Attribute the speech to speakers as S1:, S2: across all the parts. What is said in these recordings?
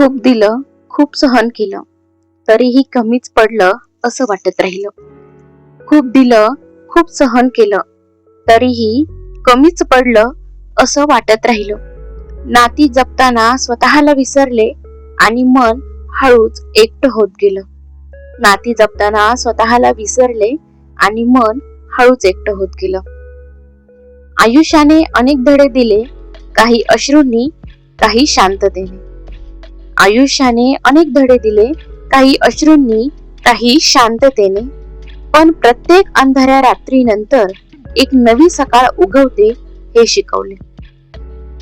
S1: खूप दिलं खूप सहन केलं तरीही कमीच पडलं असं वाटत राहिलं. खूप दिलं खूप सहन केलं तरीही कमीच पडलं असं वाटत राहिलं. नाती जपताना स्वतःला विसरले आणि मन हळूच एकटं होत गेलं. नाती जपताना स्वतःला विसरले आणि मन हळूच एकटं होत गेलं. आयुष्याने अनेक धडे दिले काही अश्रूंनी काही शांततेने. आयुष्याने अनेक धडे दिले काही अश्रूंनी काही शांततेने. पण प्रत्येक अंधाऱ्या रात्रीनंतर एक नवी सकाळ उगवते हे शिकवले.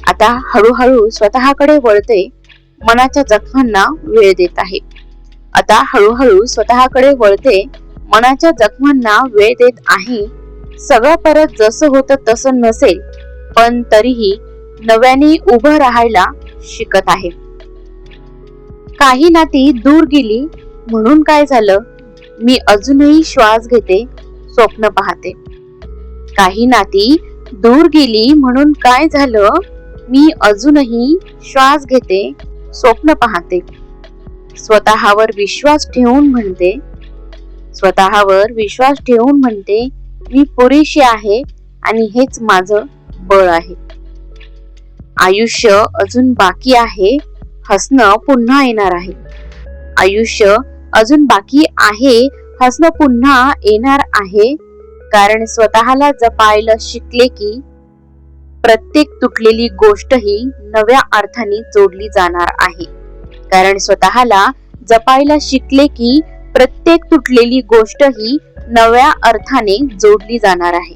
S1: आता हळूहळू स्वतःकडे वळते मनाच्या जखमांना वेळ देत आहे. आता हळूहळू स्वतःकडे वळते मनाच्या जखमांना वेळ देत आहे. सगळं परत जसं होतं तसं नसेल पण तरीही नव्याने उभं राहायला शिकत आहे. काही नाती दूर गेली म्हणून काय झालं? मी अजूनही श्वास घेते स्वप्न पाहते. काही नाती दूर गेली म्हणून काय झालं? मी अजूनही श्वास घेते स्वप्न पाहते. स्वतःवर विश्वास ठेवून म्हणते. स्वतःवर विश्वास ठेवून म्हणते मी पुरेशी आहे आणि हेच माझं बळ आहे. आयुष्य अजून बाकी आहे. हसणं पुन्हा येणार आहे. आयुष्य अजून बाकी आहे हसणं पुन्हा येणार आहे. कारण स्वतःला जपायला शिकले की प्रत्येक तुटलेली गोष्ट ही नव्या अर्थाने जोडली जाणार आहे. कारण स्वतःला जपायला शिकले की प्रत्येक तुटलेली गोष्ट ही नव्या अर्थाने जोडली जाणार आहे.